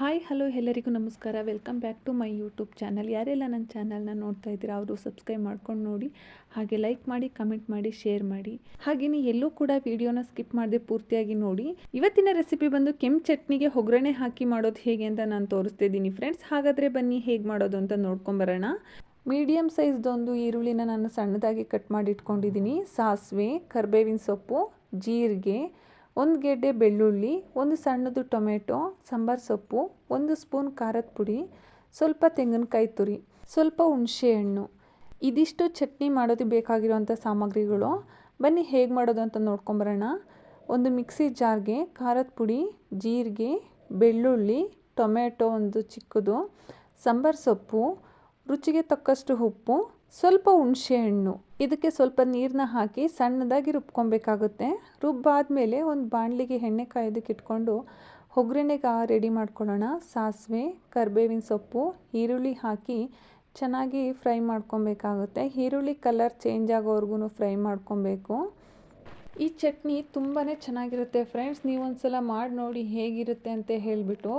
Hi hello ಎಲ್ಲರಿಗೂ ನಮಸ್ಕಾರ. Welcome back to my YouTube channel ಯಾರೆಲ್ಲ ನನ್ನ ಚಾನಲ್ನ ನೋಡ್ತಾ ಇದ್ದೀರಾ, ಅವರು ಸಬ್ಸ್ಕ್ರೈಬ್ ಮಾಡ್ಕೊಂಡು ನೋಡಿ, ಹಾಗೆ ಲೈಕ್ ಮಾಡಿ ಕಮೆಂಟ್ ಮಾಡಿ ಶೇರ್ ಮಾಡಿ. ಹಾಗೆಯೇ ಎಲ್ಲೂ ಕೂಡ ವಿಡಿಯೋನ ಸ್ಕಿಪ್ ಮಾಡದೆ ಪೂರ್ತಿಯಾಗಿ ನೋಡಿ. ಇವತ್ತಿನ ರೆಸಿಪಿ ಬಂದು ಕೆಂಪು ಚಟ್ನಿಗೆ ಒಗ್ಗರಣೆ ಹಾಕಿ ಮಾಡೋದು ಹೇಗೆ ಅಂತ ನಾನು ತೋರಿಸ್ತಿದ್ದೀನಿ ಫ್ರೆಂಡ್ಸ್ ಹಾಗಾದರೆ ಬನ್ನಿ, ಹೇಗೆ ಮಾಡೋದು ಅಂತ ನೋಡ್ಕೊಂಬರೋಣ ಮೀಡಿಯಮ್ ಸೈಜ್ದೊಂದು ಈರುಳ್ಳಿನ ನಾನು ಸಣ್ಣದಾಗಿ ಕಟ್ ಮಾಡಿ ಇಟ್ಕೊಂಡಿದ್ದೀನಿ. ಸಾಸಿವೆ, ಕರ್ಬೇವಿನ ಸೊಪ್ಪು, ಜೀರಿಗೆ ಒಂದು ಗೆಡ್ಡೆ ಬೆಳ್ಳುಳ್ಳಿ, ಒಂದು ಸಣ್ಣದು ಟೊಮೆಟೊ, ಸಾಂಬಾರು ಸೊಪ್ಪು, ಒಂದು ಸ್ಪೂನ್ ಖಾರದ ಪುಡಿ, ಸ್ವಲ್ಪ ತೆಂಗಿನಕಾಯಿ ತುರಿ, ಸ್ವಲ್ಪ ಹುಣಸೆಹಣ್ಣು ಇದಿಷ್ಟು ಚಟ್ನಿ ಮಾಡೋದಕ್ಕೆ ಬೇಕಾಗಿರುವಂಥ ಸಾಮಗ್ರಿಗಳು. ಬನ್ನಿ ಹೇಗೆ ಮಾಡೋದು ಅಂತ ನೋಡ್ಕೊಂಬರೋಣ. ಒಂದು ಮಿಕ್ಸಿ ಜಾರ್ಗೆ ಖಾರದ ಪುಡಿ, ಜೀರಿಗೆ, ಬೆಳ್ಳುಳ್ಳಿ, ಟೊಮೆಟೊ ಒಂದು ಚಿಕ್ಕದು, ಸಾಂಬಾರು ಸೊಪ್ಪು, ರುಚಿಗೆ ತಕ್ಕಷ್ಟು ಉಪ್ಪು ಸ್ವಲ್ಪ ಹುಣಸೆಹಣ್ಣು ಇದಕ್ಕೆ ಸ್ವಲ್ಪ ನೀರನ್ನ ಹಾಕಿ ಸಣ್ಣದಾಗಿ ರುಬ್ಕೊಬೇಕಾಗುತ್ತೆ. ರುಬ್ಬಾದಮೇಲೆ ಒಂದು ಬಾಣಲಿಗೆ ಎಣ್ಣೆ ಕಾಯೋದಕ್ಕೆ ಇಟ್ಕೊಂಡು ಒಗ್ಗರಣೆಗೆ ರೆಡಿ ಮಾಡ್ಕೊಳ್ಳೋಣ. ಸಾಸಿವೆ, ಕರಿಬೇವಿನ ಸೊಪ್ಪು, ಈರುಳ್ಳಿ ಹಾಕಿ ಚೆನ್ನಾಗಿ ಫ್ರೈ ಮಾಡ್ಕೊಬೇಕಾಗುತ್ತೆ. ಈರುಳ್ಳಿ ಕಲರ್ ಚೇಂಜ್ ಆಗೋವರೆಗೂ ಫ್ರೈ ಮಾಡ್ಕೊಬೇಕು. ಈ ಚಟ್ನಿ ತುಂಬಾ ಚೆನ್ನಾಗಿರುತ್ತೆ ಫ್ರೆಂಡ್ಸ್ ನೀವು ಒಂದು ಸಲ ಮಾಡಿ ನೋಡಿ ಹೇಗಿರುತ್ತೆ ಅಂತ ಹೇಳಿಬಿಟ್ಟು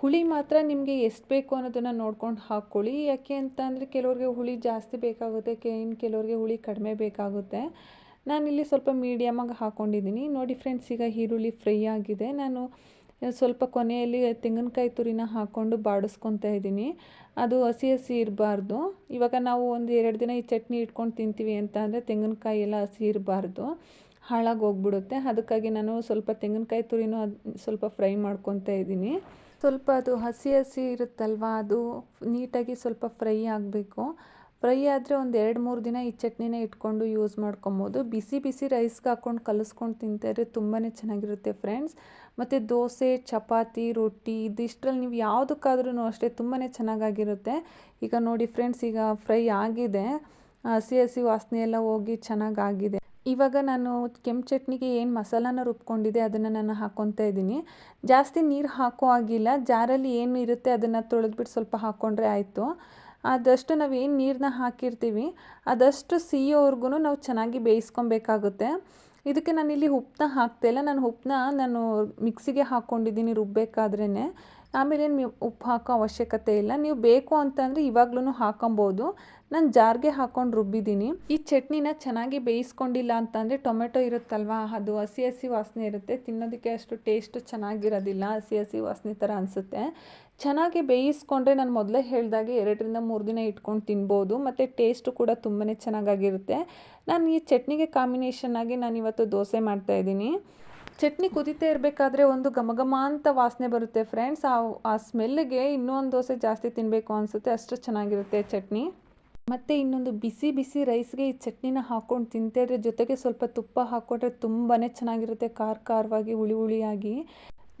ಹುಳಿ ಮಾತ್ರ ನಿಮಗೆ ಎಷ್ಟು ಬೇಕು ಅನ್ನೋದನ್ನು ನೋಡ್ಕೊಂಡು ಹಾಕ್ಕೊಳ್ಳಿ ಯಾಕೆ ಅಂತ ಅಂದರೆ ಕೆಲವ್ರಿಗೆ ಹುಳಿ ಜಾಸ್ತಿ ಬೇಕಾಗುತ್ತೆ, ಕೆ ಇನ್ನು ಕೆಲವ್ರಿಗೆ ಹುಳಿ ಕಡಿಮೆ ಬೇಕಾಗುತ್ತೆ. ನಾನಿಲ್ಲಿ ಸ್ವಲ್ಪ ಮೀಡಿಯಮಾಗಿ ಹಾಕ್ಕೊಂಡಿದ್ದೀನಿ ನೋಡಿ ಫ್ರೆಂಡ್ಸ್ ಈಗ ಈರುಳ್ಳಿ ಫ್ರೈ ಆಗಿದೆ. ನಾನು ಸ್ವಲ್ಪ ಕೊನೆಯಲ್ಲಿ ತೆಂಗಿನಕಾಯಿ ತುರಿನ ಹಾಕ್ಕೊಂಡು ಬಾಡಿಸ್ಕೊತಾ ಇದ್ದೀನಿ ಅದು ಹಸಿ ಹಸಿ ಇರಬಾರ್ದು. ಇವಾಗ ನಾವು ಒಂದು ಎರಡು ದಿನ ಈ ಚಟ್ನಿ ಇಟ್ಕೊಂಡು ತಿಂತೀವಿ ಅಂತ ಅಂದರೆ ತೆಂಗಿನಕಾಯಿ ಎಲ್ಲ ಹಸಿ ಇರಬಾರ್ದು. ಹಾಳಾಗಿ ಹೋಗ್ಬಿಡುತ್ತೆ. ಅದಕ್ಕಾಗಿ ನಾನು ಸ್ವಲ್ಪ ತೆಂಗಿನಕಾಯಿ ತುರಿನೂ ಅದು ಸ್ವಲ್ಪ ಫ್ರೈ ಮಾಡ್ಕೊತಾ ಇದ್ದೀನಿ. ಸ್ವಲ್ಪ ಅದು ಹಸಿ ಹಸಿ ಇರುತ್ತಲ್ವ, ಅದು ನೀಟಾಗಿ ಸ್ವಲ್ಪ ಫ್ರೈ ಆಗಬೇಕು. ಫ್ರೈ ಆದರೆ ಒಂದು ಎರಡು ಮೂರು ದಿನ ಈ ಚಟ್ನಿನ ಇಟ್ಕೊಂಡು ಯೂಸ್ ಮಾಡ್ಕೊಬೋದು. ಬಿಸಿ ಬಿಸಿ ರೈಸ್ಗೆ ಹಾಕ್ಕೊಂಡು ಕಲಿಸ್ಕೊಂಡು ತಿಂತಾರೆ ತುಂಬಾ ಚೆನ್ನಾಗಿರುತ್ತೆ ಫ್ರೆಂಡ್ಸ್. ಮತ್ತು ದೋಸೆ, ಚಪಾತಿ, ರೊಟ್ಟಿ ಇದಿಷ್ಟರಲ್ಲಿ ನೀವು ಯಾವುದಕ್ಕಾದ್ರೂ ಅಷ್ಟೇ ತುಂಬಾ ಚೆನ್ನಾಗಾಗಿರುತ್ತೆ. ಈಗ ನೋಡಿ ಫ್ರೆಂಡ್ಸ್, ಈಗ ಫ್ರೈ ಆಗಿದೆ. ಹಸಿ ಹಸಿ ವಾಸನೆ ಎಲ್ಲ ಹೋಗಿ ಚೆನ್ನಾಗಾಗಿದೆ. ಇವಾಗ ನಾನು ಕೆಂಪು ಚಟ್ನಿಗೆ ಏನು ಮಸಾಲಾನ ರುಬ್ಕೊಂಡಿದೆ ಅದನ್ನು ನಾನು ಹಾಕ್ಕೊತಾ ಇದ್ದೀನಿ. ಜಾಸ್ತಿ ನೀರು ಹಾಕೋ ಆಗಿಲ್ಲ ಜಾರಲ್ಲಿ ಏನು ಇರುತ್ತೆ ಅದನ್ನು ತೊಳೆದ್ಬಿಟ್ಟು ಸ್ವಲ್ಪ ಹಾಕ್ಕೊಂಡ್ರೆ ಆಯಿತು. ಆದಷ್ಟು ನಾವು ಏನು ನೀರನ್ನ ಹಾಕಿರ್ತೀವಿ, ಅದಷ್ಟು ಸಿಹಿಯೋವರೆಗೂ ನಾವು ಚೆನ್ನಾಗಿ ಬೇಯಿಸ್ಕೊಬೇಕಾಗುತ್ತೆ. ಇದಕ್ಕೆ ನಾನಿಲ್ಲಿ ಉಪ್ಪನ್ನ ಹಾಕ್ತಾಯಿಲ್ಲ ನಾನು ಉಪ್ಪನ್ನ ನಾನು ಮಿಕ್ಸಿಗೆ ಹಾಕ್ಕೊಂಡಿದ್ದೀನಿ ರುಬ್ಬೇಕಾದ್ರೇ ಆಮೇಲೆ ನೀವು ಉಪ್ಪು ಹಾಕೋ ಅವಶ್ಯಕತೆ ಇಲ್ಲ. ನೀವು ಬೇಕು ಅಂತಂದರೆ ಇವಾಗ್ಲೂ ಹಾಕೊಬೋದು. ನಾನು ಜಾರ್ಗೆ ಹಾಕ್ಕೊಂಡು ರುಬ್ಬಿದ್ದೀನಿ. ಈ ಚಟ್ನಿನ ಚೆನ್ನಾಗಿ ಬೇಯಿಸ್ಕೊಂಡಿಲ್ಲ ಅಂತಂದರೆ ಟೊಮೆಟೊ ಇರುತ್ತಲ್ವ, ಅದು ಹಸಿ ಹಸಿ ವಾಸನೆ ಇರುತ್ತೆ. ತಿನ್ನೋದಕ್ಕೆ ಅಷ್ಟು ಟೇಸ್ಟು ಚೆನ್ನಾಗಿರೋದಿಲ್ಲ. ಹಸಿ ಹಸಿ ವಾಸನೆ ಥರ ಅನಿಸುತ್ತೆ. ಚೆನ್ನಾಗಿ ಬೇಯಿಸ್ಕೊಂಡ್ರೆ ನಾನು ಮೊದಲೇ ಹೇಳಿದಾಗೆ ಎರಡರಿಂದ ಮೂರು ದಿನ ಇಟ್ಕೊಂಡು ತಿನ್ಬೋದು. ಮತ್ತು ಟೇಸ್ಟು ಕೂಡ ತುಂಬಾ ಚೆನ್ನಾಗಾಗಿರುತ್ತೆ. ನಾನು ಈ ಚಟ್ನಿಗೆ ಕಾಂಬಿನೇಷನ್ ಆಗಿ ನಾನು ಇವತ್ತು ದೋಸೆ ಮಾಡ್ತಾಯಿದ್ದೀನಿ ಚಟ್ನಿ ಕುದೀತಾ ಇರಬೇಕಾದ್ರೆ ಒಂದು ಘಮಘಮ ಘಮ ಅಂತ ವಾಸನೆ ಬರುತ್ತೆ ಫ್ರೆಂಡ್ಸ್ ಆ ಆ ಸ್ಮೆಲ್ಗೆ ಇನ್ನೊಂದು ದೋಸೆ ಜಾಸ್ತಿ ತಿನ್ನಬೇಕು ಅನಿಸುತ್ತೆ, ಅಷ್ಟು ಚೆನ್ನಾಗಿರುತ್ತೆ ಚಟ್ನಿ. ಮತ್ತು ಇನ್ನೊಂದು ಬಿಸಿ ಬಿಸಿ ರೈಸ್ಗೆ ಈ ಚಟ್ನಿನ ಹಾಕ್ಕೊಂಡು ತಿಂತಿದ್ರೆ ಜೊತೆಗೆ ಸ್ವಲ್ಪ ತುಪ್ಪ ಹಾಕ್ಕೊಂಡ್ರೆ ತುಂಬಾ ಚೆನ್ನಾಗಿರುತ್ತೆ, ಖಾರ ಖಾರವಾಗಿ ಹುಳಿ ಹುಳಿಯಾಗಿ.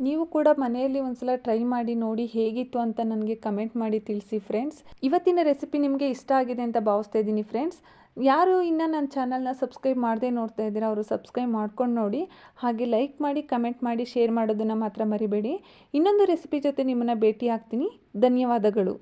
ನೀವು ಕೂಡ ಮನೆಯಲ್ಲಿ ಒಂದ್ಸಲ ಟ್ರೈ ಮಾಡಿ ನೋಡಿ ಹೇಗಿತ್ತು ಅಂತ ನನಗೆ ಕಮೆಂಟ್ ಮಾಡಿ ತಿಳಿಸಿ ಫ್ರೆಂಡ್ಸ್ ಇವತ್ತಿನ ರೆಸಿಪಿ ನಿಮಗೆ ಇಷ್ಟ ಆಗಿದೆ ಅಂತ ಭಾವಿಸ್ತಾ ಇದ್ದೀನಿ ಫ್ರೆಂಡ್ಸ್ ಯಾರು ಇನ್ನು ನನ್ನ ಚಾನಲ್ನ ಸಬ್ಸ್ಕ್ರೈಬ್ ಮಾಡದೆ ನೋಡ್ತಾ ಇದ್ದೀರಾ ಅವರು ಸಬ್ಸ್ಕ್ರೈಬ್ ಮಾಡ್ಕೊಂಡು ನೋಡಿ. ಹಾಗೆ ಲೈಕ್ ಮಾಡಿ ಕಮೆಂಟ್ ಮಾಡಿ ಶೇರ್ ಮಾಡೋದನ್ನು ಮಾತ್ರ ಮರಿಬೇಡಿ. ಇನ್ನೊಂದು ರೆಸಿಪಿ ಜೊತೆ ನಿಮ್ಮನ್ನು ಭೇಟಿ ಆಗ್ತೀನಿ ಧನ್ಯವಾದಗಳು.